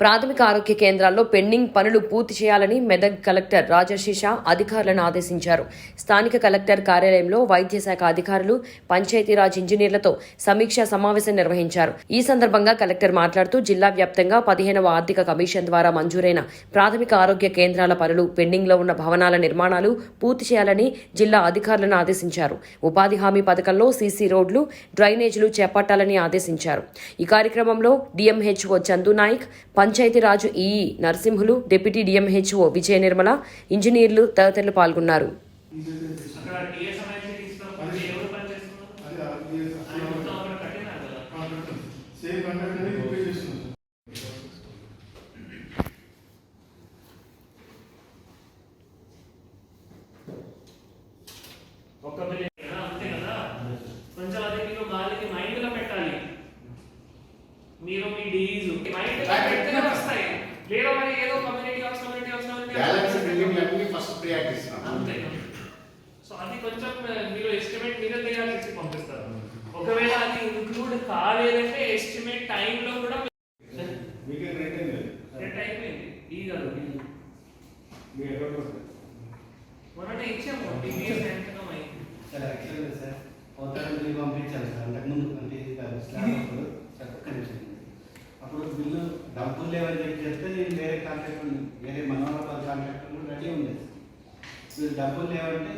ప్రాథమిక ఆరోగ్య కేంద్రాల్లో పెండింగ్ పనులు పూర్తి చేయాలని మెదక్ కలెక్టర్ రాజర్షి షా అధికారులను ఆదేశించారు. స్థానిక కలెక్టర్ కార్యాలయంలో వైద్య శాఖ అధికారులు పంచాయతీరాజ్ ఇంజనీర్లతో సమీక్షా సమావేశం నిర్వహించారు. ఈ సందర్భంగా కలెక్టర్ మాట్లాడుతూ జిల్లా వ్యాప్తంగా పదిహేనవ ఆర్థిక కమిషన్ ద్వారా మంజూరైన ప్రాథమిక ఆరోగ్య కేంద్రాల పనులు పెండింగ్లో ఉన్న భవనాల నిర్మాణాలు పూర్తి చేయాలని జిల్లా అధికారులను ఆదేశించారు. ఉపాధి హామీ పథకంలో సీసీ రోడ్లు డ్రైనేజీలు చేపట్టాలని ఆదేశించారు. ఈ కార్యక్రమంలో DMHO Chandu Nayak Panchayati Raj EE Narasimhulu deputy DMHO Vijaya Nirmala ఇంజనీర్లు తదితరులు పాల్గొన్నారు. మీరు మీ డీజ్ వస్తాయి లేదా మరి ఏదో community house community galaxy building అన్ని ఫస్ట్ ప్రియారిటీ ఇస్తున్నాం అంతే. సో అది కొంచెం మీరు ఎస్టిమేట్ మీరే తయారు చేసి పంపిస్తారు. ఒకవేళ అది ఇంక్లూడ్ కాలేదంటే ఎస్టిమేట్ టైంలో కూడా వీకెండ్ రెంట్ ఏం లేదు సెట్ అయిపోయింది. ఈ కాదు. మీ అకౌంట్ వస్తుంది మొన్ననే ఇచ్చాము టీవీఎస్ ఎంతకం అయింది సార్ యాక్చువల్గా సార్ పంపించాను సార్. అంతకుముందు అంటే లేవని చెప్పి చెప్తే నేను వేరే కాంట్రాక్టర్ వేరే మనోహర్ కాంట్రాక్ట్ కూడా రెడీ ఉండేది. డబ్బులు లేవంటే